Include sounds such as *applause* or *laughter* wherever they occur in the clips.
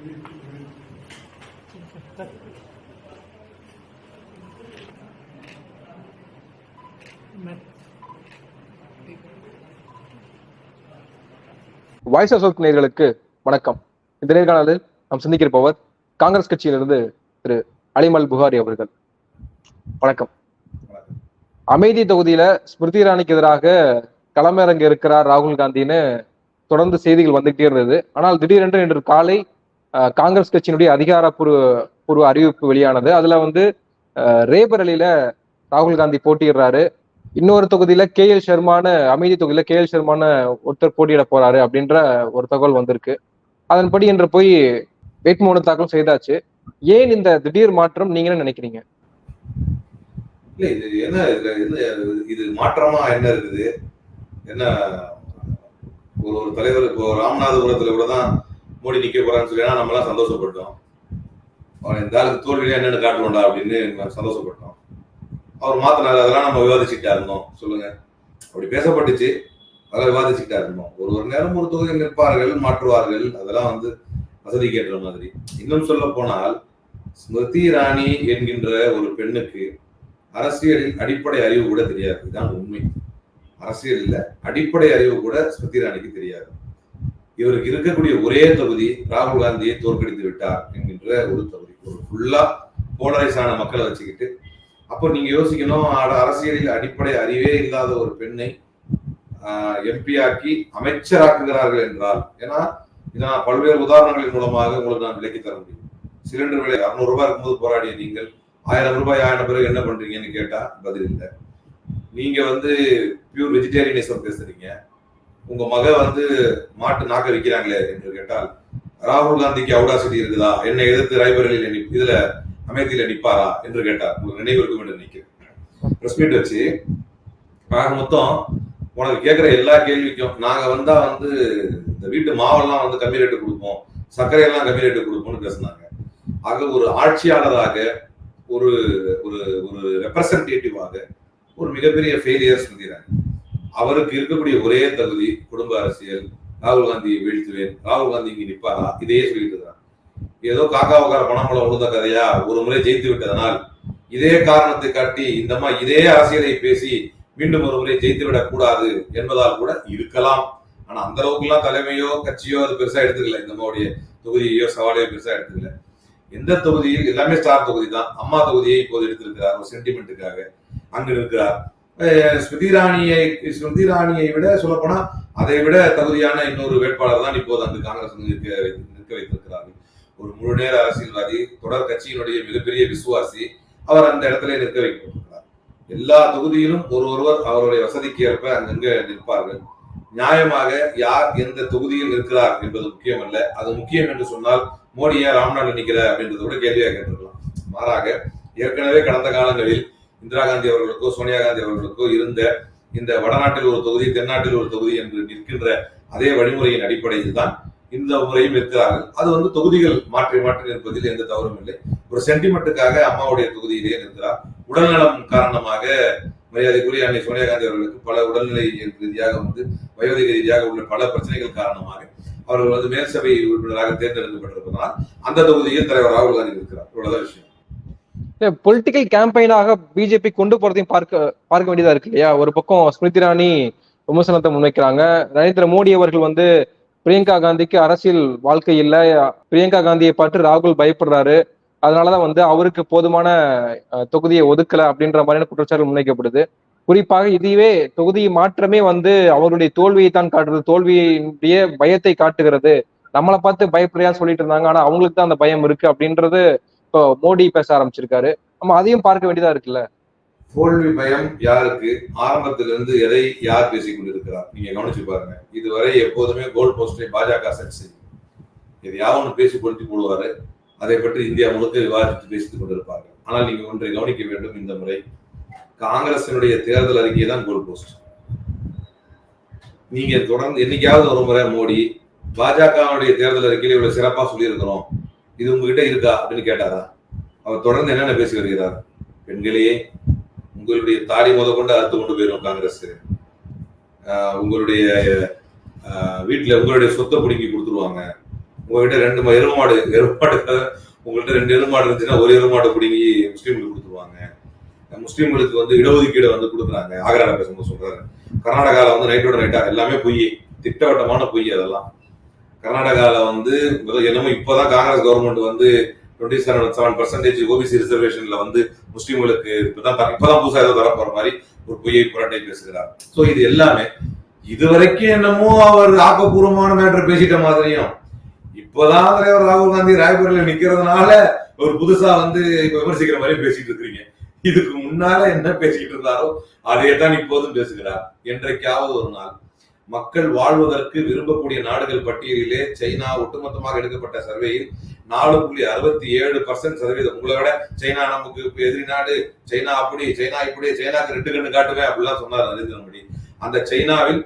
Voice of south வணக்கம். இந்த நேர்காணலில் நாம் சந்திக்கிருப்பவர் காங்கிரஸ் கட்சியிலிருந்து திரு அலிமல் புகாரி அவர்கள். வணக்கம். அமைதி தொகுதியில ஸ்மிருதி இரானிக்கு எதிராக களமிறங்க இருக்கிறார் ராகுல் காந்தின்னு தொடர்ந்து செய்திகள் வந்துகிட்டே இருந்தது. ஆனால் திடீரென்று இன்று காலை காங்கிரஸ் கட்சியினுடைய அதிகாரப்பூர்வ பூர்வ அறிவிப்பு வெளியானது. அதுல வந்து ரேபரலியில ராகுல் காந்தி போட்டியிடுறாரு. இன்னொரு தொகுதியில கே எல் ஷர்மான அமைதி தொகுதியில கே எல் ஷர்மான ஒருத்தர் போட்டியிட போறாரு அப்படின்ற ஒரு தகவல் வந்திருக்கு. அதன்படி என்று போய் வேட்புமனு தாக்கல் செய்தாச்சு. ஏன் இந்த திடீர் மாற்றம் நீங்க என்ன நினைக்கிறீங்க? இல்ல இது என்ன இதுல என்ன இது மாற்றமா என்ன இருக்குது? என்ன ஒரு ஒரு தலைவர் இப்போ ராமநாதபுரத்துல கூட தான் மோடி நிக்க போறான்னு சொல்லி நம்மளாம் சந்தோஷப்பட்டோம். அவன் இந்த ஆளுக்கு தோல்வியில என்னென்ன காட்டுவோண்டா அப்படின்னு சந்தோஷப்பட்டோம். அவர் மாத்தினாரு அதெல்லாம் நம்ம விவாதிச்சுக்கிட்டா இருந்தோம். சொல்லுங்க. அப்படி பேசப்பட்டுச்சு. அதெல்லாம் விவாதிச்சுக்கிட்டா இருந்தோம். ஒரு ஒரு நேரம் ஒரு தொகுதியில் நிற்பார்கள் மாற்றுவார்கள். அதெல்லாம் வந்து வசதி கேட்டுற மாதிரி. இன்னும் சொல்ல போனால் ஸ்மிருதி ராணி என்கின்ற ஒரு பெண்ணுக்கு அரசியலின் அடிப்படை அறிவு கூட தெரியாது. இதுதான் உண்மை. அரசியலில் அடிப்படை அறிவு கூட ஸ்மிருதி ராணிக்கு தெரியாது. இவருக்கு இருக்கக்கூடிய ஒரே தொகுதி ராகுல் காந்தியை தோற்கடித்து விட்டார் என்கின்ற ஒரு தொகுதி. ஒரு ஃபுல்லா போலரைஸான மக்களை வச்சுக்கிட்டு. அப்போ நீங்க யோசிக்கணும் ஆட அரசியலில் அடிப்படை அறிவே இல்லாத ஒரு பெண்ணை எம்பி ஆக்கி அமைச்சராக்குகிறார்கள் என்றால் ஏன்னா நான் பல்வேறு உதாரணங்களின் மூலமாக உங்களுக்கு நான் விலக்கி தர முடியும். சிலிண்டர் விலை அறுநூறு ரூபாய் இருக்கும்போது போராடிய நீங்கள் ஆயிரம் ரூபாய் ஆயிரம் பிறகு என்ன பண்றீங்கன்னு கேட்டா பதில் இல்லை. நீங்க வந்து பியூர் வெஜிடேரியனிசம் பேசுறீங்க. உங்க மக வந்து மாட்டு நாக்க விற்கிறாங்களே என்று கேட்டால் ராகுல் காந்திக்கு அவுடாசிட்டி இருக்குதா? என்னை எதிர்த்து ரைபரில் நிப்- இதுல அமேத்தியில நிப்பாரா? என்று கேட்டார். உங்களுக்கு நினைவு இருக்கும் என்று நினைக்கிறேன் மீட் வச்சு ஆக மொத்தம் உனக்கு கேட்கிற எல்லா கேள்விக்கும் நாங்க வந்தா வந்து இந்த வீட்டு மாவெல்லாம் வந்து கம்மி ரேட்டு கொடுப்போம். சர்க்கரையெல்லாம் கம்மி ரேட்டு கொடுப்போம்னு பேசுனாங்க. ஆக ஒரு ஆட்சியாளராக ஒரு ஒரு ஒரு ரெப்ரசன்டேட்டிவாக ஒரு மிகப்பெரிய ஃபெயிலியர் சொல்கிறாங்க அவருக்கு இருக்கக்கூடிய ஒரே தகுதி குடும்ப அரசியல். ராகுல் காந்தியை வீழ்த்துவேன். ராகுல் காந்தி இங்கே நிற்பாரா இதையே சொல்லிட்டு இருக்கிறான் ஏதோ காக்கா உக்கார பணம்பளம் உழுந்த கதையா? ஒரு முறை ஜெயித்து விட்டதனால். இதே காரணத்தை காட்டி இந்த மாதிரி இதே அரசியலை பேசி மீண்டும் ஒரு முறை ஜெயித்து விடக் கூடாது என்பதால் கூட இருக்கலாம். ஆனா அந்த அளவுக்கு எல்லாம் தலைமையோ கட்சியோ அது பெருசா எடுத்துக்கல. இந்த மாதிரிடைய தொகுதியையோ சவாலையோ பெருசா எடுத்துக்கல. எந்த தொகுதியில்? எல்லாமே ஸ்டார் தொகுதி தான் அம்மா தொகுதியை இப்போது எடுத்திருக்கிறார். ஒரு சென்டிமெண்ட்டுக்காக அங்கு இருக்கிறார் ஸ்மிருதி ராணியை ஸ்மிருதி ராணியை விட சொல்லப்போனா அதை விட தகுதியான இன்னொரு வேட்பாளர் தான் இப்போது அங்கு காங்கிரஸ் நிற்க வைத்து- நிற்க வைத்திருக்கிறார்கள். ஒரு முழு நேர அரசியல்வாதி தொடர் கட்சியினுடைய மிகப்பெரிய விசுவாசி அவர் அந்த இடத்துல நிற்க வைக்கப்பட்டிருக்கிறார். எல்லா தொகுதியிலும் ஒரு ஒருவர் அவருடைய வசதிக்கு ஏற்ப அங்கங்க நிற்பார்கள். நியாயமாக யார் எந்த தொகுதியில் நிற்கிறார் என்பது முக்கியம் அல்ல அது முக்கியம் என்று சொன்னால் மோடியா ராம்நாத் நிற்கிற அப்படின்றத கூட கேள்வியாக கேட்டிருக்கலாம். மாறாக ஏற்கனவே கடந்த காலங்களில் இந்திரா காந்தி அவர்களுக்கோ சோனியா காந்தி அவர்களுக்கோ இருந்த இந்த வடநாட்டில் ஒரு தொகுதி தென்னாட்டில் ஒரு தொகுதி என்று நிற்கின்ற அதே வழிமுறையின் அடிப்படையில் தான் இந்த முறையும் இருக்கிறார்கள். அது வந்து தொகுதிகள் மாற்றி மாற்றி நிற்பதில் எந்த தவறும் இல்லை. ஒரு சென்டிமெண்ட்டுக்காக அம்மாவுடைய தொகுதியிலே நிற்கிறார். உடல்நலம் காரணமாக மரியாதைக்குரிய அன்னை சோனியா காந்தி அவர்களுக்கு பல உடல்நிலை ரீதியாக வந்து வயோதிக ரீதியாக உள்ள பல பிரச்சனைகள் காரணமாக அவர்கள் வந்து மேல்சபை உறுப்பினராக தேர்ந்தெடுக்கப்பட்டிருப்பதனால் அந்த தொகுதியில் தலைவர் ராகுல் காந்தி இருக்கிறார். இவ்வளவுதான் விஷயம். பொலிட்டிக்கல் கேம்பெயினாக பிஜேபி கொண்டு போறதையும் பார்க்க பார்க்க வேண்டியதா இருக்கு இல்லையா? ஒரு பக்கம் ஸ்மிருதி இரானி விமர்சனத்தை முன்வைக்கிறாங்க. நரேந்திர மோடி அவர்கள் வந்து பிரியங்கா காந்திக்கு அரசியல் வாழ்க்கை இல்லை. பிரியங்கா காந்தியை பார்த்து ராகுல் பயப்படுறாரு. அதனாலதான் வந்து அவருக்கு போதுமான தொகுதியை ஒதுக்கல அப்படின்ற மாதிரியான குற்றச்சாட்டு முன்வைக்கப்படுது. குறிப்பாக இதுவே தொகுதி மாற்றமே வந்து அவருடைய தோல்வியை தான் காட்டுறது தோல்வியுடைய பயத்தை காட்டுகிறது. நம்மளை பார்த்து பயப்படையான்னு சொல்லிட்டு இருந்தாங்க. ஆனா அவங்களுக்கு தான் அந்த பயம் இருக்கு அப்படின்றது இப்போ மோடி பேச ஆரம்பிச்சிருக்காரு. நம்ம அதையும் பார்க்க வேண்டியதா இருக்குல்ல? தோல்வி பயம் யாருக்கு? ஆரம்பத்திலிருந்து எதை யார் பேசிக் கொண்டிருக்கிறார்? நீங்க கவனிச்சு பாருங்க. இதுவரை எப்போதுமே கோல் போஸ்டை பாஜக செட் செய்யும். எதையாவது ஒன்று பேசி கொடுத்து போடுவாரு. அதை பற்றி இந்தியா முழுக்க விவாதித்து பேசித்துக் கொண்டிருப்பாங்க ஆனால் நீங்க ஒன்றை கவனிக்க வேண்டும். இந்த முறை காங்கிரசினுடைய தேர்தல் அறிக்கை தான் கோல் போஸ்ட் நீங்க தொடர்ந்து என்னைக்காவது ஒரு முறை மோடி பாஜகவுடைய தேர்தல் அறிக்கையில் இவ்வளவு சிறப்பா சொல்லியிருக்கிறோம். இது உங்ககிட்ட இருக்கா அப்படின்னு கேட்டாரா? அவர் தொடர்ந்து என்னென்ன பேசி வருகிறார் பெண்களையே உங்களுடைய தாலி முத கொண்டு அறுத்து கொண்டு போயிடும் காங்கிரஸ். உங்களுடைய வீட்டில் உங்களுடைய சொத்தை பிடுங்கி கொடுத்துருவாங்க. உங்ககிட்ட ரெண்டு ம- எருமாடு மாடு உங்கள்கிட்ட ரெண்டு எருமாடு இருந்துச்சுன்னா ஒரு எருமாடு மாடு பிடிங்கி முஸ்லீம்களுக்கு கொடுத்துருவாங்க. முஸ்லீம்களுக்கு வந்து இடஒதுக்கீடு வந்து கொடுக்குறாங்க. ஆக்ரால பேசும்போது சொல்றாரு. கர்நாடகாவில் வந்து நைட்டோட நைட்டா எல்லாமே பொய் திட்டவட்டமான பொய் அதெல்லாம். கர்நாடகால வந்து முதல்ல என்னமோ இப்பதான் காங்கிரஸ் கவர்மெண்ட் வந்து twenty seven seven percentage OBC ரிசர்வேஷன்ல வந்து முஸ்லீம்களுக்கு இப்பதான் இப்பதான் புதுசாக ஏதோ தரப்போற மாதிரி ஒரு பொய்யை புரட்டை பேசுகிறார். சோ இது எல்லாமே இதுவரைக்கும் என்னமோ அவர் ஆக்கப்பூர்வமான மேட்டர் பேசிட்ட மாதிரியும் இப்பதான் தலைவர் ராகுல் காந்தி ராய்பூர்ல நிக்கிறதுனால ஒரு புதுசா வந்து இப்ப விமர்சிக்கிற மாதிரி பேசிட்டு இருக்கிறீங்க. இதுக்கு முன்னால என்ன பேசிக்கிட்டு இருந்தாரோ அதையே தான் இப்போதும் பேசுகிறார். என்றைக்காவது ஒரு நாள் மக்கள் வாழ்வதற்கு விரும்பக்கூடிய நாடுகள் பட்டியலிலே சைனா ஒட்டுமொத்தமாக எடுக்கப்பட்ட சர்வேயில் நாலு புள்ளி அறுபத்தி ஏழு பர்சன்ட் சதவீதம். உங்களை விட சைனா நமக்கு எதிரி நாடு சைனா அப்படி சைனா இப்படி சைனாக்கு ரெண்டு கண்ணு காட்டுவேன் அப்படிலாம் சொன்னார் நரேந்திர மோடி. அந்த சைனாவில்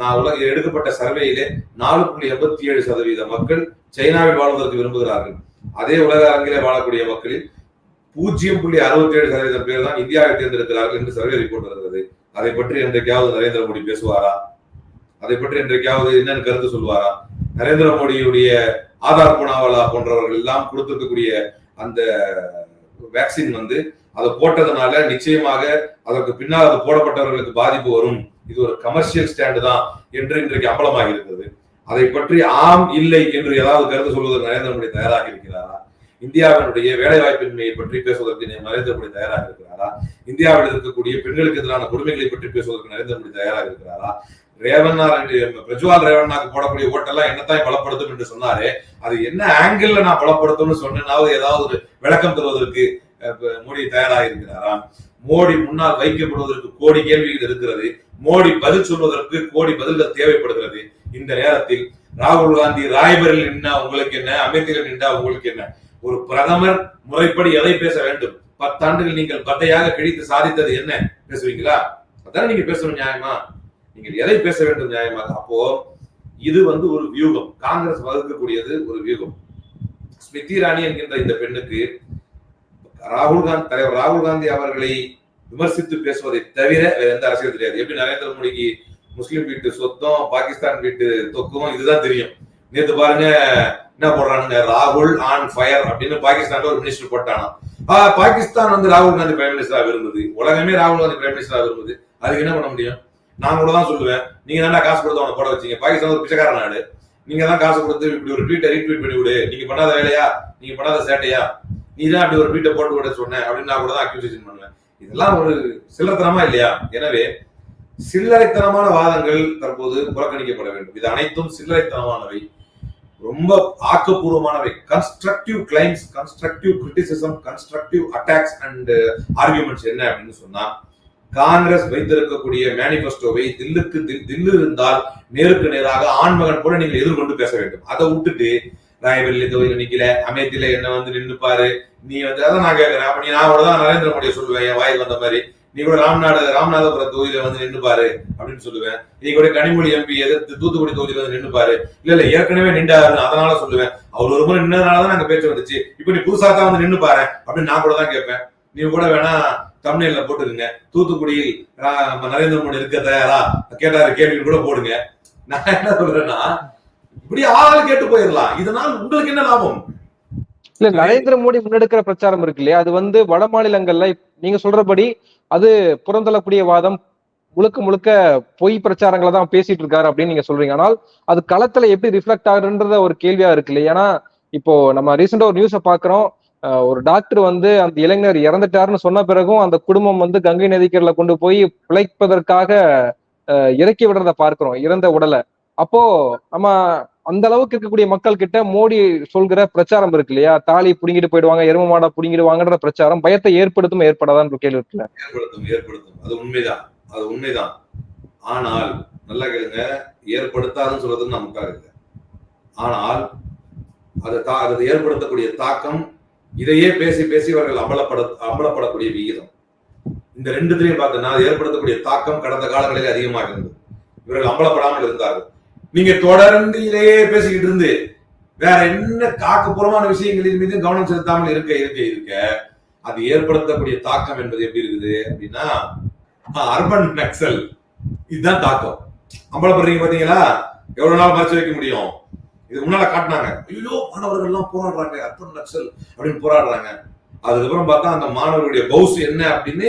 நான் உலக எடுக்கப்பட்ட சர்வேயிலே நாலு புள்ளி எண்பத்தி ஏழு சதவீத மக்கள் சைனாவில் வாழ்வதற்கு விரும்புகிறார்கள். அதே உலக அரங்கிலே வாழக்கூடிய மக்களில் பூஜ்ஜியம் புள்ளி அறுபத்தி ஏழு சதவீதம் பேர் தான் இந்தியாவை தேர்ந்தெடுக்கிறார்கள் என்று சர்வே ரிப்போர்ட் வருகிறது. அதை பற்றி என்றைக்காவது நரேந்திர மோடி பேசுவாரா? அதை பற்றி என்றைக்காவது என்னன்னு கருத்து சொல்வாரா? நரேந்திர மோடியுடைய ஆதார் புனாவலா போன்றவர்கள் எல்லாம் கொடுத்திருக்கக்கூடிய அந்த வேக்சின் வந்து அதை போட்டதுனால நிச்சயமாக அதற்கு பின்னால் அது போடப்பட்டவர்களுக்கு பாதிப்பு வரும். இது ஒரு கமர்ஷியல் ஸ்டாண்டு தான் என்று இன்றைக்கு அம்பலமாக இருந்தது அதை பற்றி ஆம் இல்லை என்று ஏதாவது கருத்து சொல்வதற்கு நரேந்திர மோடி தயாராக இருக்கிறாரா? இந்தியாவினுடைய வேலைவாய்ப்பின்மையை பற்றி பேசுவதற்கு நரேந்திர மோடி தயாராக இருக்கிறாரா? இந்தியாவில் இருக்கக்கூடிய பெண்களுக்கு எதிரான கொடுமைகளை பற்றி பேசுவதற்கு நரேந்திர மோடி தயாராக இருக்கிறாரா? ரேவண்ணா பிரஜ்வால் ரேவண்ணாக்கு போடக்கூடிய ஓட்டெல்லாம் என்னத்தான் பலப்படுத்தும் என்று சொன்னாரு அது என்ன ஆங்கிள் நான் பலப்படுத்தும்னு சொன்னாவது ஏதாவது ஒரு விளக்கம் தருவதற்கு மோடி தயாராக இருக்கிறாரா மோடி முன்னால் வைக்கப்படுவதற்கு கோடி கேள்விகள் இருக்கிறது மோடி பதில் சொல்வதற்கு கோடி பதில்கள் தேவைப்படுகிறது. இந்த நேரத்தில் ராகுல் காந்தி ராய்பரில் நின்னா உங்களுக்கு என்ன அமெரிக்கில் நின்றா உங்களுக்கு என்ன? ஒரு பிரதமர் முறைப்படி எதை பேச வேண்டும்? பத்தாண்டுகள் நீங்கள் பட்டையாக கிழித்து சாதித்தது என்ன? பேசுவீங்களா? அதான் நீங்க பேசணும் நியாயமா? நீங்கள் எதை பேச வேண்டும் நியாயமாக? அப்போ இது வந்து ஒரு வியூகம். காங்கிரஸ் வகுக்கக்கூடியது ஒரு வியூகம். ஸ்மிருதி இராணி என்கின்ற இந்த பெண்ணுக்கு ராகுல் காந்தி தலைவர் ராகுல் காந்தி அவர்களை விமர்சித்து பேசுவதை தவிர வேற எந்த அரசியல் தெரியாது. எப்படி நரேந்திர மோடிக்கு முஸ்லீம் வீட்டு சொத்தும் பாகிஸ்தான் வீட்டு தொக்கும் இதுதான் தெரியும். நேத்து பாருங்க என்ன போடுறானுங்க? ராகுல் ஆன் ஃபயர் அப்படின்னு பாகிஸ்தான்ல ஒரு மினிஸ்டர் போட்டானா. ஆஹ் பாகிஸ்தான் வந்து ராகுல் காந்தி பிரைம் மினிஸ்டரா விரும்புது. உலகமே ராகுல் காந்தி பிரைம் மினிஸ்டரா விரும்புது. அதுக்கு என்ன பண்ண முடியும்? நான் கூட தான் சொல்லுவேன். நீங்க தானே காசு கொடுத்து அவனை போட வச்சீங்க? பாகிஸ்தான் ஒரு பிச்சைக்கார நாடு. நீங்க தான் காசு கொடுத்து இப்படி ஒரு ட்வீட்டை ரீட்வீட் பண்ணி விடு. நீங்க பண்ணாத வேலையா? நீங்க பண்ணாத சேட்டையா? நீ தான் அப்படி ஒரு ட்வீட்டை போட்டு விட சொன்ன அப்படின்னு நான் கூட தான் அக்யூசேஷன் பண்ணுவேன். இதெல்லாம் ஒரு சில்லறத்தனமா இல்லையா? எனவே சில்லறைத்தனமான வாதங்கள் தற்போது புறக்கணிக்கப்பட வேண்டும். இது அனைத்தும் சில்லறைத்தனமானவை. ரொம்ப ஆக்கப்பூர்வமானவை. Constructive claims constructive criticism constructive attacks and arguments என்ன அப்படின்னு சொன்னா காங்கிரஸ் வைத்திருக்கக்கூடிய மேனிபெஸ்டோவை தில்லுக்கு தில்லு இருந்தால் நேருக்கு நேராக ஆண்மகன் போல நீங்கள் எதிர்கொண்டு பேச வேண்டும். அதை விட்டுட்டு ராயபெல்லி தொகுதியில் நிக்கல அமேத்தில என்ன வந்து நின்னுப்பாரு நீ வந்து அதான் நான் கேட்கிறேன் அப்ப நீ நான் கூட தான் நரேந்திர மோடியை சொல்லுவேன் என் வாயில் வந்த மாதிரி. நீ கூட ராம்நாடு ராமநாதபுரம் தொகுதியில வந்து நின்னுப்பாரு அப்படின்னு சொல்லுவேன். நீ கூட கனிமொழி எம்பி எதிர்த்து தூத்துக்குடி தொகுதியில வந்து நின்னுப்பாரு. இல்ல இல்ல ஏற்கனவே நின்றாரு அதனால சொல்லுவேன். அவர் ஒரு முறை நின்னதுனாலதான் நாங்க பேச்சு வந்துச்சு. இப்ப நீ புதுசா தான் வந்து நின்னுப்பாரு அப்படின்னு நான் கூட தான் கேட்பேன். நீ கூட வேணா தமிழ்ல போட்டுருங்க. தூத்துக்குடியில் நரேந்திர மோடி இருக்க தயாரா? கேட்டாரு கேள்வி கூட போடுங்க. நான் என்ன சொல்றேன்னா இப்படி ஆள் கேட்டு போயிடலாம். இதனால் உங்களுக்கு என்ன லாபம்? இல்ல நரேந்திர மோடி முன்னெடுக்கிற பிரச்சாரம் இருக்கு இல்லையா? அது வந்து வட மாநிலங்கள்ல நீங்க சொல்றபடி அது புறந்தள்ளக்கூடிய வாதம் முழுக்க முழுக்க பொய் பிரச்சாரங்களை தான் பேசிட்டு இருக்காரு அப்படின்னு நீங்க சொல்றீங்க. ஆனால் அது களத்துல எப்படி ரிஃப்ளெக்ட் ஆகுதுன்றத ஒரு கேள்வியா இருக்கு இல்லையா? ஏன்னா இப்போ நம்ம ரீசெண்டா ஒரு நியூஸை பாக்குறோம் ஒரு டாக்டர் வந்து அந்த இளைஞர் இறந்துட்டாருன்னு சொன்ன பிறகும் அந்த குடும்பம் வந்து கங்கை நதிக்கரில் கொண்டு போய் பிழைப்பதற்காக இறக்கி விடுறத பார்க்கிறோம் இறந்த உடலை. அப்போ நம்ம அந்த அளவுக்கு இருக்கக்கூடிய மக்கள் கிட்ட மோடி சொல்கிற பிரச்சாரம் இருக்கு இல்லையா? தாலி புடுங்கிட்டு போயிடுவாங்க எரும மாடா புடுங்கிடுவாங்கன்ற பிரச்சாரம் பயத்தை ஏற்படுத்தும் ஏற்படாதான்னு கேள்வி இருக்குல்ல? ஏற்படுத்தும் ஏற்படுத்தும். அது உண்மைதான். அது உண்மைதான். ஆனால் நல்லா கேளுங்க ஏற்படுத்தாதுன்னு சொல்றது நமக்காக இல்லை. ஆனால் அது தா அது ஏற்படுத்தக்கூடிய தாக்கம் இதையே பேசி பேசி இவர்கள் அமலப்பட அமலப்படக்கூடிய விகிதம். இந்த ரெண்டுத்திலையும் பார்த்தீங்கன்னா அது ஏற்படுத்தக்கூடிய தாக்கம் கடந்த காலங்களில் அதிகமாக இருந்தது. இவர்கள் அமலப்படாமல் இருந்தார்கள். நீங்க தொடர்ந்து இதையே பேசிக்கிட்டு இருந்து வேற என்ன ஆக்கப்பூர்வமான விஷயங்களின் மீது கவனம் செலுத்தாமல் இருக்க இருக்க இருக்க அது ஏற்படுத்தக்கூடிய தாக்கம் என்பது எப்படி இருக்குது அப்படின்னா அர்பன் நக்சல். இதுதான் தாக்கம். அம்பலப்படுறீங்க பாத்தீங்களா எவ்வளவு நாள் மறைச்சு வைக்க முடியும்? இது முன்னால காட்டினாங்க. ஐயோ மாணவர்கள் எல்லாம் போராடுறாங்க அத்தனை நக்சல் அப்படின்னு போராடுறாங்க. அதுக்கப்புறம் பார்த்தா அந்த மாணவர்களுடைய பவுஸ் என்ன அப்படின்னு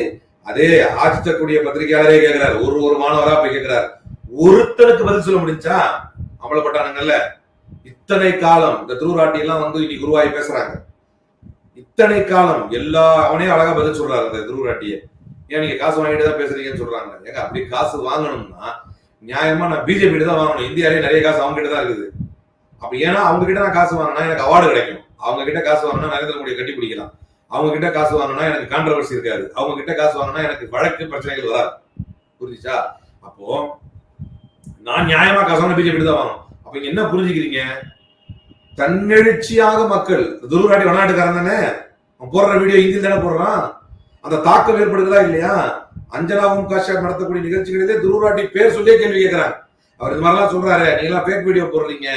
அதே ஆட்சித்தக்கூடிய பத்திரிகையாளரே கேட்கிறார். ஒரு ஒரு மாணவரா போய் கேட்கிறார். ஒருத்தனுக்கு பதில் சொல்ல முடிஞ்சா அமலப்பட்டானுங்கல்ல இத்தனை காலம் இந்த திருவுராட்டி எல்லாம் வந்து இன்னைக்கு குருவாய் பேசுறாங்க. இத்தனை காலம் எல்லா அவனே அழகா பதில் சொல்றாரு அந்த திருவுராட்டிய. ஏன் நீங்க காசு வாங்கிட்டு தான் பேசுறீங்கன்னு சொல்றாங்க. ஏங்க அப்படி காசு வாங்கணும்னா நியாயமா நான் பிஜேபி தான் வாங்கணும். இந்தியாவிலே நிறைய காசு அவங்க கிட்ட தான் இருக்குது. அப்ப ஏன்னா அவங்க கிட்ட நான் காசு வாங்கினா எனக்கு அவார்டு கிடைக்கும். அவங்க கிட்ட காசு வாங்கினா நரேந்திர மோடியை கட்டி பிடிக்கலாம். அவங்க கிட்ட காசு வாங்கினா எனக்கு கான்ட்ரவர்சி இருக்காது. அவங்க கிட்ட காசு வாங்கினா எனக்கு வழக்கு பிரச்சனைகள் வராது. புரிஞ்சுச்சா? அப்போ நான் நியாயமா காசு வாங்க பிஜேபி தான் வாங்கணும். அப்ப இங்க என்ன புரிஞ்சுக்கிறீங்க? தன்னெழுச்சியாக மக்கள் துருவாட்டி வடநாட்டுக்காரன் தானே? அவன் போடுற வீடியோ இந்தியில் தானே போடுறான்? அந்த தாக்கம் ஏற்படுகிறதா இல்லையா? அஞ்சனாவும் ஓம் காஷ்யப் நடத்தக்கூடிய நிகழ்ச்சிகளிலே துருவாட்டி பேர் சொல்லியே கேள்வி கேட்கிறாங்க. அவர் இது மாதிரிலாம் சொல்றாரு. நீங்க எல்லாம் ஃபேக் வீடியோ போடுறீங்க.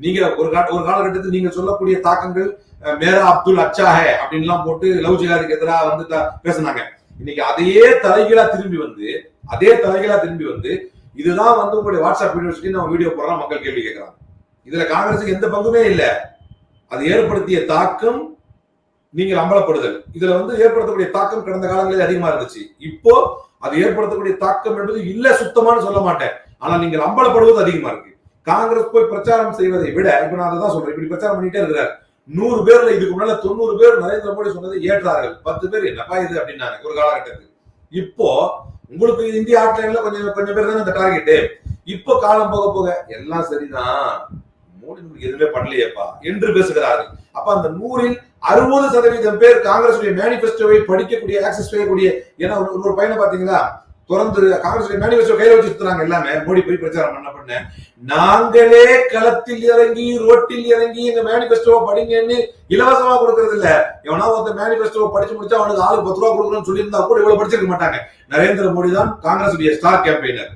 நீங்க ஒரு கா ஒரு காலகட்டத்தில் நீங்க சொல்லக்கூடிய தாக்கங்கள் மேரா அப்துல் அச்சாஹே அப்படின்லாம் போட்டு லவ் ஜிகாருக்கு எதிராக வந்து த- பேசுனாங்க. இன்னைக்கு அதையே தலைகீழா திரும்பி வந்து அதே தலைகீழா திரும்பி வந்து இதுதான் வந்து உங்களுடைய வாட்ஸ்அப் யூனிவர்சிட்டி நம்ம வீடியோ போடுறோம் மக்கள் கேள்வி கேட்கறாங்க. இதுல காங்கிரஸுக்கு எந்த பங்குமே இல்லை. அது ஏற்படுத்திய தாக்கம் நீங்கள் அம்பலப்படுதல். இதுல வந்து ஏற்படுத்தக்கூடிய தாக்கம் கடந்த காலங்களில் அதிகமா இருந்துச்சு. இப்போ அது ஏற்படுத்தக்கூடிய தாக்கம் என்பது இல்ல சுத்தமானு சொல்ல மாட்டேன். ஆனா நீங்கள் அம்பலப்படுவது அதிகமா இருக்கு. காங்கிரஸ் போய் பிரச்சாரம் செய்வதை விட இப்ப நான் அதை தான் சொல்றேன். இப்படி பிரச்சாரம் பண்ணிட்டே இருக்கிறார். நூறு பேர்ல இதுக்கு முன்னால தொண்ணூறு பேர் நரேந்திர மோடி சொன்னதை ஏற்றார்கள். பத்து பேர் என்னப்பா இது அப்படின்னாங்க ஒரு காலகட்டத்தில். இப்போ உங்களுக்கு இந்திய ஆட்லைன்ல கொஞ்சம் கொஞ்சம் பேர் தானே இந்த டார்கெட்டு இப்போ காலம் போக போக எல்லாம் சரிதான். மோடி எதுவுமே பண்ணலையேப்பா என்று பேசுகிறார்கள் அப்ப அந்த நூறில் அறுபது சதவீதம் பேர் காங்கிரஸ் மேனிபெஸ்டோவை படிக்கக்கூடிய ஆக்சஸ் செய்யக்கூடிய ஏன்னா ஒரு ஒரு பையனை பாத்தீங்களா திறந்து காங்கிரஸ் மேனிபெஸ்டோ கையில வச்சு சுத்துறாங்க எல்லாமே. மோடி போய் பிரச்சாரம் பண்ண பண்ண. நாங்களே களத்தில் இறங்கி ரோட்டில் இறங்கி எங்க மேனிபெஸ்டோவை படிங்கன்னு இலவசமா கொடுக்கறது இல்ல. எவனா ஒருத்த மேனிபெஸ்டோவை படிச்சு முடிச்சா அவனுக்கு ஆளு பத்து ரூபா கொடுக்கணும்னு சொல்லியிருந்தா கூட இவ்வளவு படிச்சிருக்க மாட்டாங்க. நரேந்திர மோடி தான் காங்கிரஸ் ஸ்டார் கேம்பெயினர்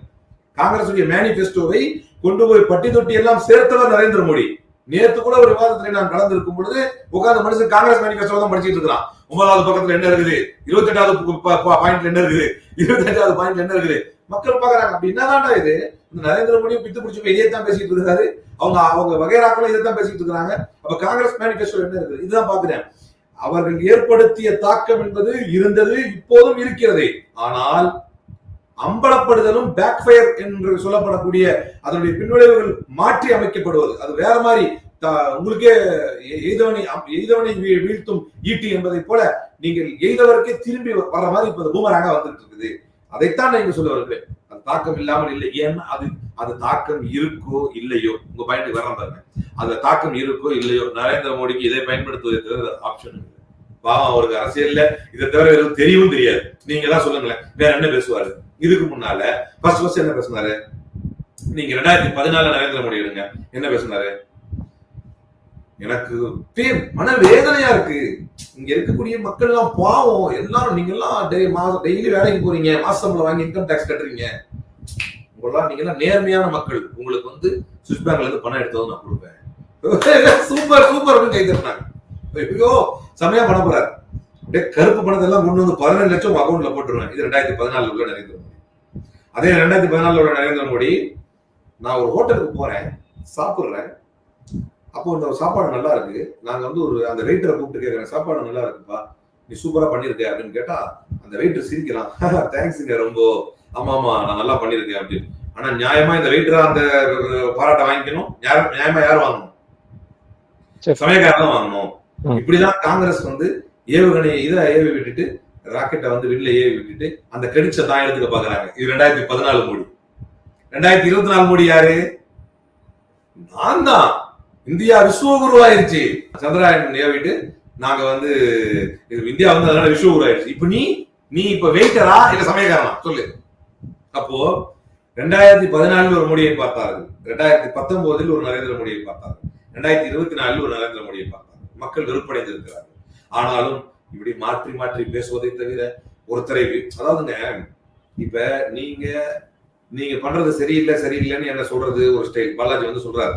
காங்கிரஸ் மேனிபெஸ்டோவை கொண்டு போய் பட்டி தொட்டி எல்லாம் சேர்த்தவர் நரேந்திர மோடி. நேத்து கூட ஒரு விவாதத்துல நான் கலந்திருக்கும் பொழுது உட்கார்ந்து மனுஷன் காங்கிரஸ் மேனிபெஸ்டோ தான் படிச்சிட்டு இருக்கிறான். ஒன்பதாவது பக்கத்துல என்ன இருக்குது? இருபத்தி எட்டாவது பாயிண்ட்ல என்ன இருக்குது? இருபத்தி அஞ்சாவது பாயிண்ட்ல என்ன இருக்குது? மக்கள் பாக்குறாங்க அப்படி என்னதான்டா இது? இந்த நரேந்திர மோடியும் பித்து பிடிச்சி போய் தான் பேசிட்டு இருக்காரு. அவங்க அவங்க வகைராக்களும் இதை தான் பேசிட்டு இருக்காங்க அப்ப காங்கிரஸ் மேனிபெஸ்டோ என்ன இருக்குது? இதுதான் பாக்குறேன் அவர்கள் ஏற்படுத்திய தாக்கம் என்பது இருந்தது இப்போதும் இருக்கிறது. ஆனால் அம்பலப்படுதலும் பேக்ஃபயர் என்று சொல்லப்படக்கூடிய அதனுடைய பின்விளைவுகள் மாற்றி அமைக்கப்படுவது. அது வேற மாதிரி உங்களுக்கே எய்தவனை எய்தவனை வீழ்த்தும் ஈட்டி என்பதை போல நீங்கள் எய்தவருக்கே திரும்பி வர மாதிரி இப்ப பூமராக வந்துட்டு இருக்குது. அதைத்தான் நான் இங்க சொல்ல வருகிறேன் அது தாக்கம் இல்லாமல் இல்லை. ஏன்னா அது அது தாக்கம் இருக்கோ இல்லையோ உங்க பாயிண்ட் வர பாருங்க. அந்த தாக்கம் இருக்கோ இல்லையோ நரேந்திர மோடிக்கு இதை பயன்படுத்துவதற்கு ஆப்ஷன் இல்லை. பாவம் அவருக்கு அரசியல்ல இதை தவிர எதுவும் தெரியவும் தெரியாது. நீங்க தான் சொல்லுங்களேன். வேற என்ன பேசுவாரு? இதுக்கு முன்னால ஃபர்ஸ்ட் ஃபர்ஸ்ட் என்ன பேசினாரு? நீங்க ரெண்டாயிரத்தி பதினாலு நரேந்திர மோடி எடுங்க என்ன பேசினாரு? எனக்கு மன வேதனையா இருக்கு. இங்க இருக்கக்கூடிய மக்கள் எல்லாம் பாவம். எல்லாரும் நீங்க எல்லாம் டெய் மாசம் டெய்லி வேலைக்கு போறீங்க. மாசம்ல வாங்கி இன்கம் டேக்ஸ் கட்டுறீங்க. உங்களா நீங்க எல்லாம் நேர்மையான மக்கள். உங்களுக்கு வந்து சுவிஸ் பேங்க்ல இருந்து பணம் எடுத்ததும் நான் கொடுப்பேன். *laughs* சூப்பர் சூப்பர் கை தட்டினாங்க. ஐயோ செமையா பண்ண போறாரு. அப்படியே கருப்பு பணத்தை எல்லாம் கொண்டு வந்து பதினஞ்சு லட்சம் அக்கௌண்ட்ல போட்டுருவேன். இது ரெண்டாயிரத்தி பதினாலுல உள்ள நரேந்திர மோடி. அதே ரெண்டாயிரத்தி பதினாலுல உள்ள நரேந்திர மோடி நான் ஒரு ஹோட்டலுக்கு போறேன் சாப்பிடுறேன். அப்போ இந்த சாப்பாடு நல்லா இருக்கு. நாங்க வந்து ஒரு அந்த வெயிட்டரை கூப்பிட்டு கேட்கறேன் சாப்பாடு நல்லா இருக்குப்பா. நீ சூப்பரா பண்ணிருக்க. அப்படின்னு கேட்டா அந்த வெயிட்டர் சிரிக்கிறான். *laughs* தேங்க்ஸுங்க ரொம்ப. ஆமா ஆமா நான் நல்லா பண்ணிருக்கேன். அப்படின்னு. ஆனா நியாயமா இந்த வெயிட்டரா அந்த பாராட்டை வாங்கிக்கணும்? யார் நியாயமா யார் வாங்கணும். சமயக்காரன் வாங்கணும். இப்படிதான் காங்கிரஸ் வந்து ஏவுகணையை இதை ஏவி விட்டுட்டு ராக்கெட்டை வந்து விண்ணில ஏவி விட்டுட்டு அந்த கெடிச்ச தான் எடுத்துக்க பாக்குறாங்க. இது ரெண்டாயிரத்தி பதினாலு மோடி. ரெண்டாயிரத்தி இருபத்தி நாலு மோடி யாரு? நான் தான் இந்தியா விஸ்வகுரு ஆயிருச்சு சந்திராயன் ஏவிட்டு நாங்க வந்து இது இந்தியா வந்து அதனால விஸ்வகுரு ஆயிருச்சு இப்ப நீ நீ இப்ப வெயிட்டரா இல்ல சமயக்காரனா? சொல்லு. அப்போ ரெண்டாயிரத்தி பதினாலில் ஒரு மோடியை பார்த்தார்கள். ரெண்டாயிரத்தி பத்தொன்பதில் ஒரு நரேந்திர மோடியை பார்த்தார்கள். ரெண்டாயிரத்தி இருபத்தி நாலில் ஒரு நரேந்திர மோடியை பார்த்தார் மக்கள் வெறுப்படைந்திருக்கிறார்கள். ஆனாலும் இப்படி மாற்றி மாற்றி பேசுவதை தவிர ஒருத்தரை அதாவதுங்க இப்ப நீங்க நீங்க பண்றது சரியில்லை சரியில்லைன்னு என்ன சொல்றது ஒரு ஸ்டைல் பாலாஜி வந்து சொல்றாரு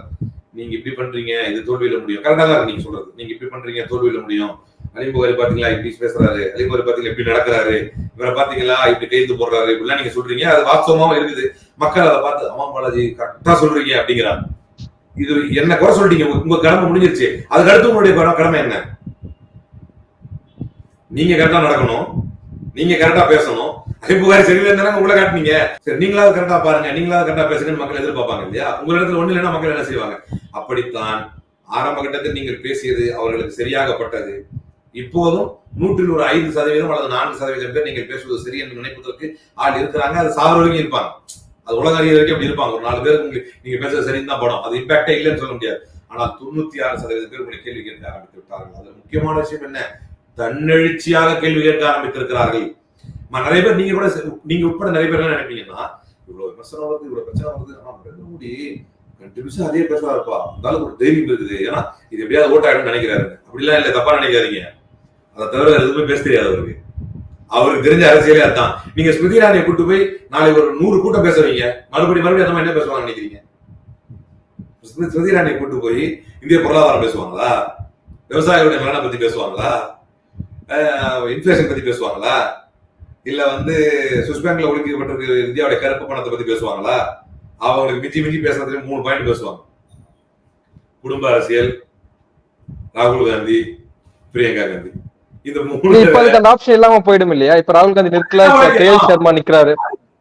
நீங்க இப்படி பண்றீங்க இது தோல்வியில முடியும். கரெக்டா தான் நீங்க சொல்றது நீங்க இப்படி பண்றீங்க தோல்வியில முடியும். அலிம்புகாரி பாத்தீங்களா இப்படி பேசுறாரு. அலிம்புகாரி பாத்தீங்களா இப்படி நடக்கிறாரு. இவரை பாத்தீங்களா இப்படி கைது போடுறாரு. இப்படிலாம் நீங்க சொல்றீங்க. அது வாஸ்தவமாவும் இருக்குது. மக்கள் அதை பார்த்து அம்மா பாலாஜி கரெக்டா சொல்றீங்க அப்படிங்கிறாங்க. இது என்ன குறை சொல்லிட்டீங்க? உங்க கடமை முடிஞ்சிருச்சு. அதுக்கு அடுத்து உங்களுடைய கடமை- என்ன? நீங்க கரெக்டா நடக்கணும். நீங்க கரெக்டா பேசணும். அதே சரியில்லை சரியில்லைன்னு உங்களை காட்டுனீங்க. சரி நீங்களாவது கரெக்டா பாருங்க. நீங்களாவது கரெக்டா பேசுங்கன்னு மக்கள் எதிர்பார்ப்பாங்க இல்லையா? உங்க இடத்துல ஒண்ணு இல்லைன்னா மக்கள் என்ன செய்வாங்க? அப்படித்தான் ஆரம்ப கட்டத்தில் நீங்கள் பேசியது அவர்களுக்கு சரியாகப்பட்டது. இப்போதும் நூற்றில் ஒரு ஐந்து சதவீதம் அல்லது நான்கு சதவீதம் பேர் நீங்கள் பேசுவது சரி என்று நினைப்பதற்கு ஆள் இருக்கிறாங்க. அது சாகிற இருப்பாங்க. அது உலக அறிய வரைக்கும் அப்படி இருப்பாங்க. ஒரு நாலு பேர் உங்களுக்கு நீங்க பேசுறது சரின்னு தான் படம். அது இம்பாக்டே இல்லைன்னு சொல்ல முடியாது. ஆனால் தொண்ணூத்தி ஆறு சதவீதம் பேர் உங்களை கேள்வி கேட்க ஆரம்பித்து விட்டார்கள் அது முக்கியமான விஷயம் என்ன? தன்னெழுச்சியாக கேள்வி கேட்க ஆரம்பித்திருக்கிறார்கள். நிறைய பேர் நீங்க கூட நீங்க உட்பட நிறைய பேர் என்ன நினைப்பீங்கன்னா இவ்வளவு விமர்சனம் வருது இவ்வளவு பிரச்சனை வருது ஆனா நரேந்திர மோடி கண்டினியூஸா அதே பேசுவாருப்பா. இருந்தாலும் ஒரு தைரியம் இருக்குது. ஏன்னா இது எப்படியாவது ஓட்ட ஆயிடும் நினைக்கிறாரு. அப்படிலாம் இல்ல தப்பா நினைக்காதீங்க. அதை தவிர எதுவுமே பேச தெரியாது அவருக்கு. அவருக்கு தெரிஞ்ச அரசியலே அதான். நீங்க ஸ்மிருதி இரானியை கூட்டு போய் நாளைக்கு ஒரு நூறு கூட்டம் பேசுவீங்க மறுபடியும் மறுபடியும் அந்த என்ன பேசுவாங்க நினைக்கிறீங்க? ஸ்மிருதி ஸ்மிருதி இரானியை கூட்டு போய் இந்திய பொருளாதாரம் பேசுவாங்களா? விவசாயிகளுடைய நலனை பத்தி பேசுவாங்களா? இன்ஃபிளேஷன் பத்தி பேசுவாங்களா? இல்ல வந்து சுவிஸ் பேங்க்ல ஒழுங்கிக்கப்பட்டிருக்க இந்தியாவுடைய கருப்பு பணத்தை பத்தி பேசுவாங்களா? அவங்களுக்கு மிஞ்சி மிஞ்சி பேசுறதுல மூணு பாயிண்ட் பேசுவாங்க. குடும்ப அரசியல் ராகுல் காந்தி பிரியங்கா காந்தி. இந்த மூணு இப்ப அதுக்கு அந்த ஆப்ஷன் இல்லாம போயிடும் இல்லையா? இப்ப ராகுல் காந்தி நிற்கல கேஎல் சர்மா நிக்கிறாரு.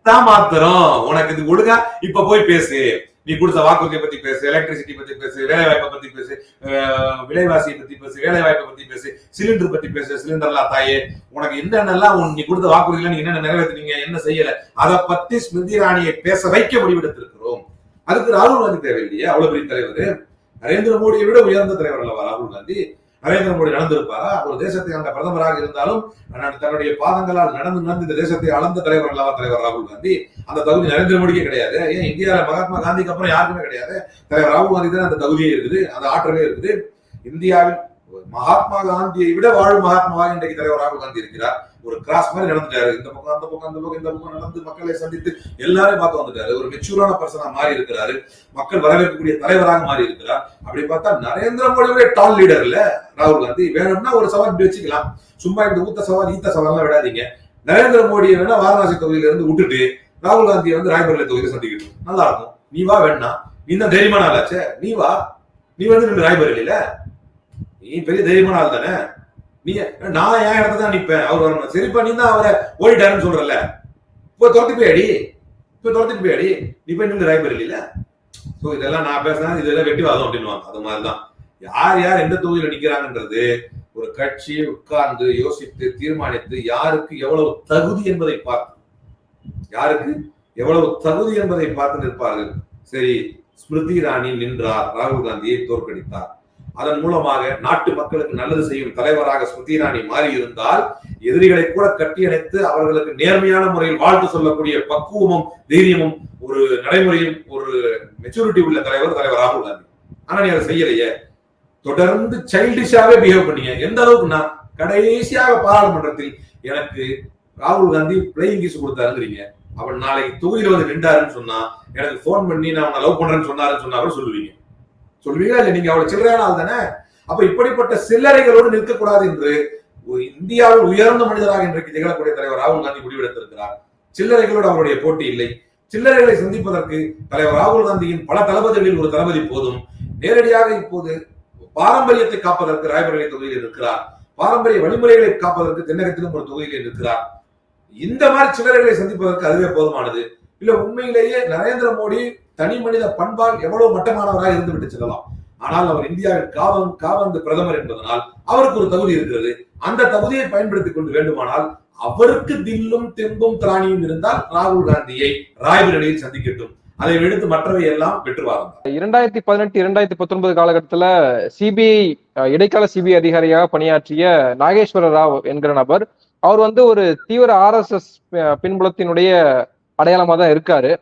தான் மாத்திரம். உனக்கு இது ஒழுங்கா இப்ப போய் பேசு. நீ கொடுத்த வாக்குறுதியை பத்தி பேசு எலக்ட்ரிசிட்டி பத்தி பேசு வேலை வாய்ப்பை பத்தி பேசு விலைவாசியை பத்தி பேசு வேலை வாய்ப்பை பத்தி பேசு சிலிண்டர் பத்தி பேசு சிலிண்டர்லாம் தாயே. உனக்கு என்னென்னலாம் நீ கொடுத்த வாக்குறுதிகளை நீங்க என்ன நிறைவேற்றினீங்க என்ன செய்யல அதை பத்தி ஸ்மிருதி இராணியை பேச வைக்க முடிவெடுத்திருக்கிறோம். அதுக்கு ராகுல் காந்தி தேவையில்லையே? அவ்வளவு பெரிய தலைவர். நரேந்திர மோடியை விட உயர்ந்த தலைவர் அல்லவா ராகுல் காந்தி? நரேந்திர மோடி நடந்திருப்பாரா ஒரு தேசத்தை அந்த பிரதமராக இருந்தாலும் தன்னுடைய பாதங்களால் நடந்து நடந்து இந்த தேசத்தை அளந்த தலைவர் அல்லவா தலைவர் ராகுல் காந்தி? அந்த தகுதி நரேந்திர மோடிக்கே கிடையாது. ஏன் இந்தியாவில் மகாத்மா காந்திக்கு அப்புறம் யாருக்குமே கிடையாது. தலைவர் ராகுல் காந்தி தான் அந்த தகுதியே இருக்குது அந்த ஆற்றலே இருக்குது. இந்தியாவில் மகாத்மா காந்தியை விட வாழும் மகாத்மாவாக இன்றைக்கு தலைவர் ராகுல் காந்தி இருக்கிறார்? ஒரு கிராஸ் மாதிரி நடந்துட்டாரு. இந்த பக்கம் அந்த பக்கம் அந்த பக்கம் இந்த பக்கம் நடந்து மக்களை சந்தித்து எல்லாரையும் பார்த்து வந்துட்டாரு. ஒரு மெச்சூரான பர்சனா மாறி இருக்கிறாரு. மக்கள் வரவேற்கக்கூடிய தலைவராக மாறி இருக்கிறார். அப்படி பார்த்தா நரேந்திர மோடியுடைய டால் லீடர் இல்ல ராகுல் காந்தி. வேணும்னா ஒரு சவால் இப்படி வச்சுக்கலாம்? சும்மா இந்த ஊத்த சவால் ஈத்த சவால்லாம் விடாதீங்க. நரேந்திர மோடியை வேணா வாரணாசி தொகுதியில இருந்து விட்டுட்டு ராகுல் காந்தியை வந்து ராய்பரேலி தொகுதியில சந்திக்கிட்டு நல்லா இருக்கும். நீ வா வேணா. நீ தான் தைரியமான ஆளாச்சே நீ வா. நீ வந்து நின்று ராய்பரேலியில நீ பெரிய தைரியமான ஆள் தானே. நீ நான் என் இடத்துல தான் நிற்பேன் அவர் வரணும். சரிப்பா நீ தான் அவரை ஓடிட்டாருன்னு சொல்றல இப்போ துரத்தி போய் இப்போ துரத்திட்டு போயாடி நீ போய் நின்று ராய்பரேலியில ஸோ இதெல்லாம் நான் பேசுறேன் இதெல்லாம் வெட்டிவாதம் அப்படின்னுவாங்க. அது மாதிரி தான் யார் யார் எந்த தொகுதியில் நிக்கிறாங்கன்றது ஒரு கட்சி உட்கார்ந்து யோசித்து தீர்மானித்து யாருக்கு எவ்வளவு தகுதி என்பதை பார்த்து யாருக்கு எவ்வளவு தகுதி என்பதை பார்த்து நிற்பார்கள்? சரி ஸ்மிருதி இராணி நின்றார். ராகுல் காந்தியை தோற்கடித்தார். அதன் மூலமாக நாட்டு மக்களுக்கு நல்லது செய்யும் தலைவராக ஸ்மிருதி இராணி மாறி இருந்தால் எதிரிகளை கூட கட்டியணைத்து அவர்களுக்கு நேர்மையான முறையில் வாழ்த்து சொல்லக்கூடிய பக்குவமும் தைரியமும் ஒரு நடைமுறையும் ஒரு மெச்சூரிட்டி உள்ள தலைவர் தலைவர் ராகுல் காந்தி. ஆனா நீ அதை செய்யலையே. தொடர்ந்து சைல்டிஷாவே பிஹேவ் பண்ணீங்க. எந்த அளவுக்குன்னா கடைசியாக பாராளுமன்றத்தில் எனக்கு ராகுல் காந்தி பிளேயிங் கீஸ் கொடுத்தாருங்கிறீங்க. அவன் நாளைக்கு தொகுதியில் வந்து நின்றாருன்னு சொன்னா எனக்கு ஃபோன் பண்ணி நான் அவனை லவ் பண்றேன்னு சொன்னாருன்னு சொன்னா சொல்லுவீங்க. சொல்வீங்களா இல்லை நீங்க அவ்வளவு சில்லறையான ஆள் தானே? அப்ப இப்படிப்பட்ட சில்லறைகளோடு நிற்கக்கூடாது என்று இந்தியாவில் உயர்ந்த மனிதராக இன்றைக்கு திகழக்கூடிய தலைவர் ராகுல் காந்தி முடிவெடுத்திருக்கிறார். சில்லறைகளோடு அவருடைய போட்டி இல்லை. சில்லறைகளை சந்திப்பதற்கு தலைவர் ராகுல் காந்தியின் பல தளபதிகளில் ஒரு தளபதி போதும். நேரடியாக இப்போது பாரம்பரியத்தை காப்பதற்கு ராய்பரேலி தொகுதியில் இருக்கிறார். பாரம்பரிய வழிமுறைகளை காப்பதற்கு தென்னகத்திலும் ஒரு தொகுதியில் இருக்கிறார். இந்த மாதிரி சிலர்களை சந்திப்பதற்கு அதுவே போதுமானது. இல்ல உண்மையிலேயே நரேந்திர மோடி தனி மனித பண்பால் எவ்வளவு மட்டமானவராக இருந்து விட்டு செல்லலாம். ஆனால் அவர் இந்தியாவின் காவம் காவந்து பிரதமர் என்பதனால் அவருக்கு ஒரு தகுதி இருக்கிறது. அந்த தகுதியை பயன்படுத்திக் கொண்டு வேண்டுமானால் அவருக்கு தில்லும் தெம்பும் திராணியும் இருந்தால் ராகுல் காந்தியை ராய்பரேலியில் சந்திக்கட்டும். அதை விடுத்து மற்றவை எல்லாம் வெற்றுவாதம். இரண்டாயிரத்தி பதினெட்டு இரண்டாயிரத்தி பத்தொன்பது காலகட்டத்துல சிபிஐ இடைக்கால சிபிஐ அதிகாரியாக பணியாற்றிய நாகேஸ்வர ராவ் என்கிற நபர் அவர் வந்து ஒரு தீவிர ஆர்எஸ்எஸ் பின்புலத்தினுடைய அடையாளமா தான் இருக்காரு.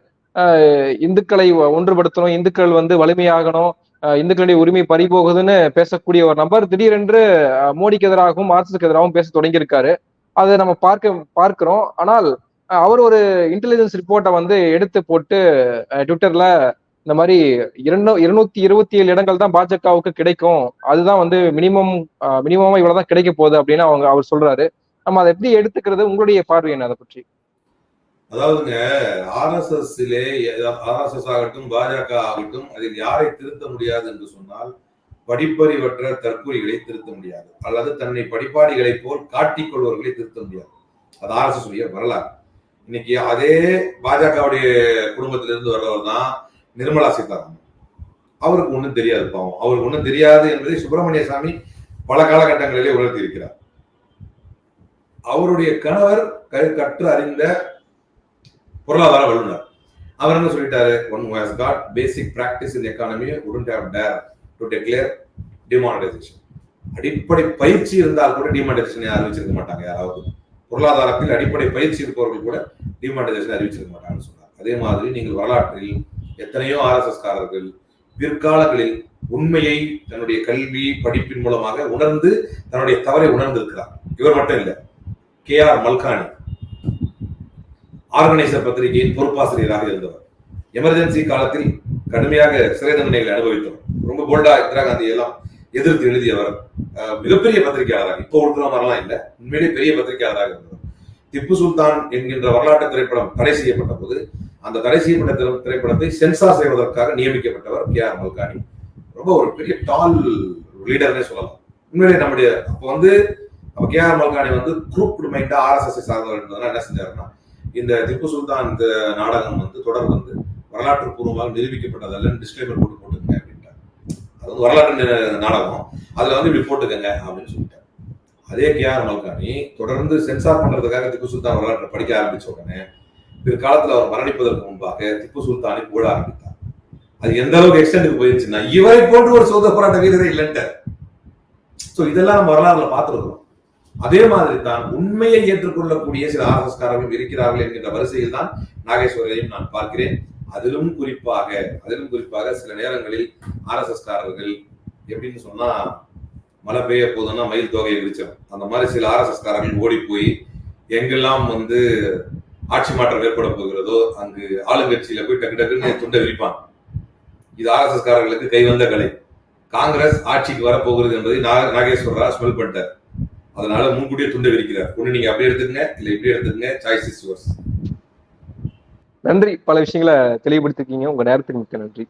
இந்துக்களை ஒன்றுபடுத்தணும் இந்துக்கள் வந்து வலிமையாகணும் இந்துக்களுடைய உரிமை பறிபோகுதுன்னு பேசக்கூடிய ஒரு நபர் திடீரென்று மோடிக்கு எதிராகவும் ஆர்எஸ்எஸ்க்கு எதிராகவும் பேச தொடங்கியிருக்காரு. அதை நம்ம பார்க்க பார்க்கிறோம். ஆனால் அவர் ஒரு இன்டெலிஜென்ஸ் ரிப்போர்ட்டை வந்து எடுத்து போட்டு ட்விட்டர்ல இந்த மாதிரி இரண்டு இருநூத்தி இருபத்தி ஏழு இடங்கள் தான் பாஜகவுக்கு கிடைக்கும். அதுதான் வந்து மினிமம் மினிமமா இவ்வளவுதான் கிடைக்க போகுது அப்படின்னு அவங்க அவர் சொல்றாரு. நம்ம அதை எப்படி எடுத்துக்கிறது? உங்களுடைய பார்வை என்ன? அதை பற்றி. அதாவதுங்க ஆர்எஸ்எஸ்ஸிலே ஆர்எஸ்எஸ் ஆகட்டும் பாஜக ஆகட்டும் அதில் யாரை திருத்த முடியாது என்று சொன்னால் படிப்பறிவற்ற தற்கொலைகளை திருத்த முடியாது. அல்லது தன்னை படிப்பாளிகளைப் போல் காட்டிக்கொள்வர்களை திருத்த முடியாது. அது ஆர்எஸ்எஸ் உடைய வரலாறு. இன்னைக்கு அதே பாஜகவுடைய குடும்பத்திலிருந்து வர்றவர் தான் நிர்மலா சீதாராமன். அவருக்கு ஒன்றும் தெரியாது பாவம். அவருக்கு ஒன்றும் தெரியாது என்பதை சுப்பிரமணிய சாமி பல காலகட்டங்களிலே உணர்த்தி இருக்கிறார் அவருடைய கணவர் கற்று அறிந்த பொருளாதார வல்லுநர் அவர் என்ன சொல்லிட்டாரு? One has got basic practice in economy wouldn't have dare to declare demonetisation அடிப்படை பயிற்சி இருந்தால் கூட டிமானிட்டைசேஷன் அறிவிச்சிருக்க மாட்டாங்க யாராவது. பொருளாதாரத்தில் அடிப்படை பயிற்சி இருப்பவர்கள் கூட டிமானிட்டைசேஷன் அறிவிச்சிருக்க மாட்டாங்கன்னு சொன்னார். அதே மாதிரி நீங்கள் வரலாற்றில் எத்தனையோ ஆர்எஸ்எஸ் காரர்கள் பிற்காலங்களில் உண்மையை தன்னுடைய கல்வி படிப்பின் மூலமாக உணர்ந்து தன்னுடைய தவறை உணர்ந்திருக்கிறார். இவர் மட்டும் இல்லை கே ஆர் மல்கானி. ஆர்கனைசர் பத்திரிகையின் பொறுப்பாசிரியராக இருந்தவர். எமர்ஜென்சி காலத்தில் கடுமையாக சிறை தண்டனைகளை அனுபவித்தவர். ரொம்ப போல்டா இந்திரா காந்தி எல்லாம் எதிர்த்து எழுதியவர். மிகப்பெரிய பத்திரிகையாளராக இப்போ இருக்கிற மாதிரிலாம் இல்லை உண்மையிலே பெரிய பத்திரிகையாளராக இருந்தவர். திப்பு சுல்தான் என்கின்ற வரலாற்று திரைப்படம் தடை செய்யப்பட்ட போது அந்த தடை செய்யப்பட்ட திரைப்படத்தை சென்சார் செய்வதற்காக நியமிக்கப்பட்டவர் கே ஆர் மல்கானி. ரொம்ப ஒரு பெரிய டால் லீடர்னே சொல்லலாம். உண்மையிலே நம்முடைய அப்போ வந்து அப்போ கே ஆர் மல்கானி வந்து குரூப் மைண்டா ஆர்எஸ்எஸ் சார்ந்தவர் என்பதனால என்ன செஞ்சாருன்னா இந்த திப்பு சுல்தான் இந்த நாடகம் வந்து தொடர் வந்து வரலாற்று பூர்வமாக நிரூபிக்கப்பட்டதல்ல டிஸ்கிளைமர் போட்டு போட்டுக்கங்க அப்படின்ட்டார். அது வந்து வரலாற்று நாடகம். அதுல வந்து இப்படி போட்டுக்கங்க அப்படின்னு சொல்லிட்டார். அதே கே ஆர் மல்கானி தொடர்ந்து சென்சார் பண்றதுக்காக திப்பு சுல்தான் வரலாற்றை படிக்க ஆரம்பிச்ச உடனே பிற்காலத்தில் அவர் மரணிப்பதற்கு முன்பாக திப்பு சுல்தானை புகழ ஆரம்பித்தார். அது எந்த அளவுக்கு எக்ஸ்டெண்டுக்கு போயிருச்சுன்னா இவரை போன்று ஒரு சுதந்திர போராட்ட வீரரே இல்லைன்ட்டார். ஸோ இதெல்லாம் நம்ம வரலாறுல பார்த்துருக்கோம் அதே மாதிரி தான் உண்மையை ஏற்றுக்கொள்ளக்கூடிய சில ஆர்எஸ்காரர்கள் இருக்கிறார்கள் என்கின்ற வரிசையில் தான் நாகேஸ்வரையும் நான் பார்க்கிறேன். அதிலும் குறிப்பாக அதிலும் குறிப்பாக சில நேரங்களில் ஆர்எஸ்எஸ்காரர்கள் எப்படின்னு சொன்னா மழை பெய்ய போதுன்னா மயில் தொகையை விரிச்சிடும் அந்த மாதிரி சில ஆர்எஸ்எஸ்காரர்கள் ஓடி போய் எங்கெல்லாம் வந்து ஆட்சி மாற்றம் ஏற்பட போகிறதோ அங்கு ஆளுங்கட்சியில போய் டக்கு டக்குன்னு துண்டை விரிப்பான் இது ஆர்எஸ்எஸ்காரர்களுக்கு கைவந்த கலை. காங்கிரஸ் ஆட்சிக்கு வரப்போகிறது என்பதை நாகேஸ்வரரா ஸ்மெல் பண்ணிட்டார். அதனால முன்கூட்டியே துண்டை விரிக்கிறார் ஒண்ணு நீங்க அப்படியே எடுத்துக்கங்க இல்ல இப்படி எடுத்துக்கங்க. சாய்ஸ் இஸ் யுவர்ஸ் நன்றி. பல விஷயங்களை தெளிவுபடுத்திருக்கீங்க. உங்க நேரத்துக்கு மிக்க நன்றி.